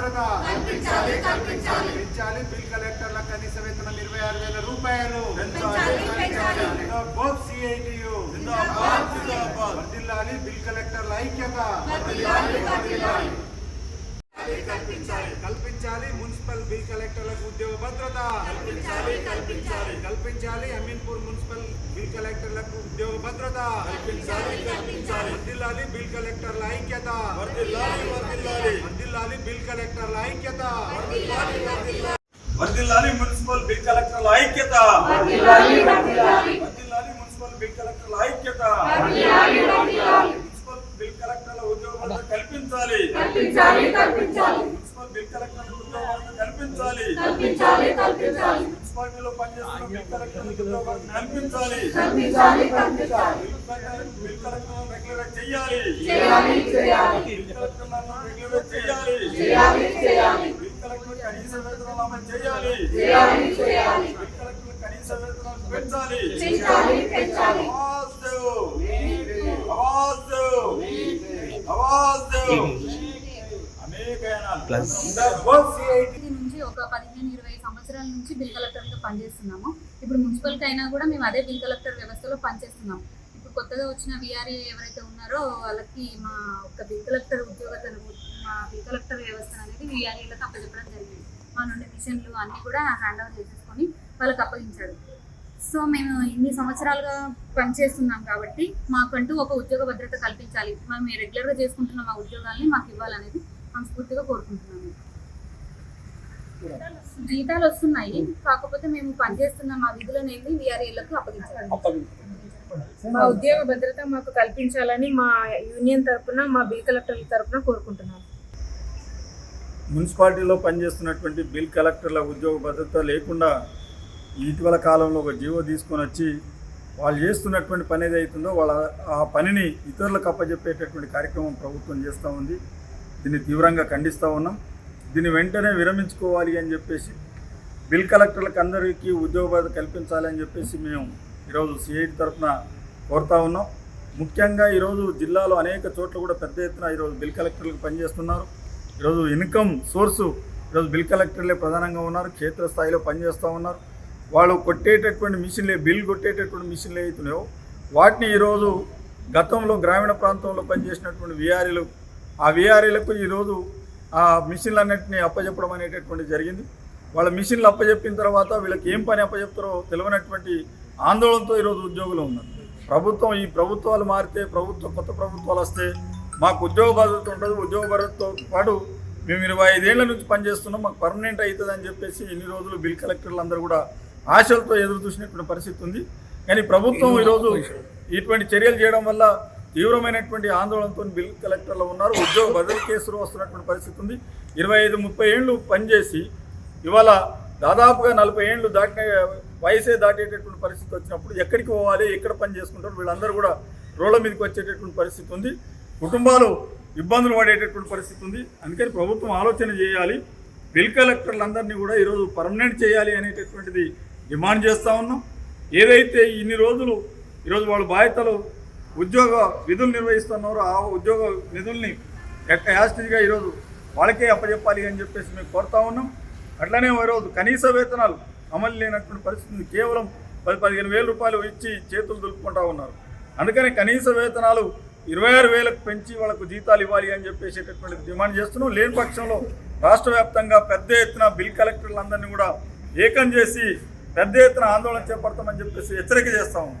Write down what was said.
భద్రత పెంచాలి బిల్ కలెక్టర్ల కనీస వేతనం ఇరవై ఆరు వేల రూపాయలు. జిందాబాద్ సిఐటియు. బిల్ కలెక్టర్ల ఐక్యత. కల్పించాలి. మున్సిపల్ బిల్ కలెక్టర్లకు ఉద్యోగ భద్రత. కల్పించాలి అమీన్పూర్ మున్సిపల్ బిల్ కలెక్టర్లకు ఉద్యోగ భద్రత. వర్ధిల్లాలి బిల్ కలెక్టర్ల ఐక్యత. వర్ధిల్లాలి బిల్ కలెక్టర్ల ఐక్యత. వర్ధిల్లాలి మున్సిపల్ బిల్ కలెక్టర్ల ఐక్యత. వర్ధిల్లాలి మున్సిపల్ బిల్ కలెక్టర్ల ఐక్యత. మున్సిపల్ బిల్ కలెక్టర్ల ఉద్యోగ భద్రత కల్పించాలి. మున్సిపల్ బిల్ కలెక్టర్ల ఉద్యోగ భద్రత కల్పించాలి. మున్సిపాలిటీలో పనిచేస్తున్న బిల్ కలెక్టర్లకు ఉద్యోగ భద్రత కల్పించాలి బిల్ కలెక్టర్లను రెగ్యులర్ చేయాలి. బిల్ కలెక్టర్లను రెగ్యులర్ చేయాలి. బిల్ కలెక్టర్ కనీస వేతనాలు అమలు చేయాలి. బిల్ కలెక్టర్ కనీస వేతనాలు పెంచాలి. ఆవాజ్ ఆవాజ్ ఆవాజ్ దో అనేక యానాలు. ఒక పదిహేను ఇరవై సంవత్సరాల నుంచి బిల్ కలెక్టర్గా పనిచేస్తున్నాము. ఇప్పుడు మున్సిపల్కి అయినా కూడా మేము అదే బిల్ కలెక్టర్ వ్యవస్థలో పనిచేస్తున్నాము. ఇప్పుడు కొత్తగా వచ్చిన విఆర్ఏ ఎవరైతే ఉన్నారో వాళ్ళకి మా ఒక బిల్ కలెక్టర్ ఉద్యోగతను మా బిల్ కలెక్టర్ వ్యవస్థ అనేది విఆర్ఏలకు అప్పచెప్పడం జరిగింది. మా నుండి మిషన్లు అన్నీ కూడా హ్యాండ్ ఓవర్ చేసేసుకొని వాళ్ళకి అప్పగించాడు సో మేము ఇన్ని సంవత్సరాలుగా పనిచేస్తున్నాం కాబట్టి మాకంటూ ఒక ఉద్యోగ భద్రత కల్పించాలి. మేము రెగ్యులర్గా చేసుకుంటున్న మా ఉద్యోగాల్ని మాకు ఇవ్వాలనేది మనస్ఫూర్తిగా కోరుకుంటున్నాము. జీతాలు వస్తున్నాయి. కాకపోతే మేము పనిచేస్తున్న మా విధులను ఏంటి వీఆర్ఏలకు అప్పగించాలి. మా ఉద్యోగ భద్రత మాకు కల్పించాలని మా యూనియన్ తరపున మా బిల్ కలెక్టర్ల తరపున కోరుకుంటున్నాం మున్సిపాలిటీలో పనిచేస్తున్నటువంటి బిల్ కలెక్టర్ల ఉద్యోగ భద్రత లేకుండా ఇటీవల కాలంలో ఒక జీవో తీసుకొని వచ్చి వాళ్ళు చేస్తున్నటువంటి పని ఏదైతుందో వాళ్ళ ఆ పనిని ఇతరులకు అప్పచెప్పేటటువంటి కార్యక్రమం ప్రభుత్వం చేస్తూ ఉంది. దీన్ని తీవ్రంగా ఖండిస్తూ ఉన్నాం. దీన్ని వెంటనే విరమించుకోవాలి అని చెప్పేసి బిల్ కలెక్టర్లకు అందరికీ ఉద్యోగ భద్రత కల్పించాలి అని చెప్పేసి మేము ఈరోజు సిఐటి తరఫున కోరుతా ఉన్నాం. ముఖ్యంగా ఈరోజు జిల్లాలో అనేక చోట్ల కూడా పెద్ద ఎత్తున ఈరోజు బిల్ కలెక్టర్లకు పనిచేస్తున్నారు. ఈరోజు ఇన్కమ్ సోర్సు ఈరోజు బిల్ కలెక్టర్లే ప్రధానంగా ఉన్నారు క్షేత్రస్థాయిలో పనిచేస్తూ ఉన్నారు. వాళ్ళు కొట్టేటటువంటి మిషన్లే బిల్ కొట్టేటటువంటి మిషన్లు అవుతున్నాయో వాటిని ఈరోజు గతంలో గ్రామీణ ప్రాంతంలో పనిచేసినటువంటి విఆర్ఏలు ఆ విఆర్ఏలకు ఈరోజు ఆ మిషన్లన్నింటినీ అప్పచెప్పడం అనేటటువంటి జరిగింది. వాళ్ళ మిషన్లు అప్పచెప్పిన తర్వాత వీళ్ళకి ఏం పని అప్పచెప్తారో తెలియనటువంటి ఆందోళనతో ఈరోజు ఉద్యోగులు ఉన్నారు. ప్రభుత్వం ఈ ప్రభుత్వాలు మారితే ప్రభుత్వం కొత్త ప్రభుత్వాలు వస్తే మాకు ఉద్యోగ భద్రత ఉండదు. ఉద్యోగ భద్రతతో పాటు మేము ఇరవై ఐదేళ్ళ నుంచి పనిచేస్తున్నాం. మాకు పర్మనెంట్ అవుతుంది అని చెప్పేసి ఇన్ని రోజులు బిల్ కలెక్టర్లు అందరూ కూడా ఆశలతో ఎదురు చూసినటువంటి పరిస్థితి ఉంది. కానీ ప్రభుత్వం ఈరోజు ఇటువంటి చర్యలు చేయడం వల్ల తీవ్రమైనటువంటి ఆందోళనతో బిల్ కలెక్టర్లు ఉన్నారు. ఉద్యోగ బదిలీ కేసులు వస్తున్నటువంటి పరిస్థితి ఉంది. ఇరవై ఐదు ముప్పై ఏళ్ళు పనిచేసి ఇవాళ దాదాపుగా నలభై ఏళ్ళు దాటిన వయసే దాటేటటువంటి పరిస్థితి వచ్చినప్పుడు ఎక్కడికి పోవాలి ఎక్కడ పని చేసుకుంటారు వీళ్ళందరూ కూడా రోడ్ల మీదకి వచ్చేటటువంటి పరిస్థితి ఉంది. కుటుంబాలు ఇబ్బందులు పడేటటువంటి పరిస్థితి ఉంది. అందుకని ప్రభుత్వం ఆలోచన చేయాలి. బిల్ కలెక్టర్లందరినీ కూడా ఈరోజు పర్మనెంట్ చేయాలి అనేటటువంటిది డిమాండ్ చేస్తూ ఉన్నాం. ఏదైతే ఇన్ని రోజులు ఈరోజు వాళ్ళ బాధ్యతలు ఉద్యోగ విధులు నిర్వహిస్తున్నారో ఆ ఉద్యోగ నిధుల్ని ఎట్ట యాస్టిగా ఈరోజు వాళ్ళకే అప్పచెప్పాలి అని చెప్పేసి మేము కోరుతా ఉన్నాం. అట్లనే ఈరోజు కనీస వేతనాలు అమలు లేనటువంటి పరిస్థితి కేవలం పది పదిహేను వేల రూపాయలు ఇచ్చి చేతులు దులుపుకుంటా ఉన్నారు. అందుకని కనీస వేతనాలు ఇరవై ఆరు వేలకు పెంచి వాళ్ళకు జీతాలు ఇవ్వాలి అని చెప్పేసేటటువంటి డిమాండ్ చేస్తున్నాం. లేని పక్షంలో రాష్ట్ర వ్యాప్తంగా పెద్ద ఎత్తున బిల్ కలెక్టర్లందరినీ కూడా ఏకం చేసి పెద్ద ఎత్తున ఆందోళన చేపడతామని చెప్పేసి హెచ్చరిక చేస్తా ఉన్నాం.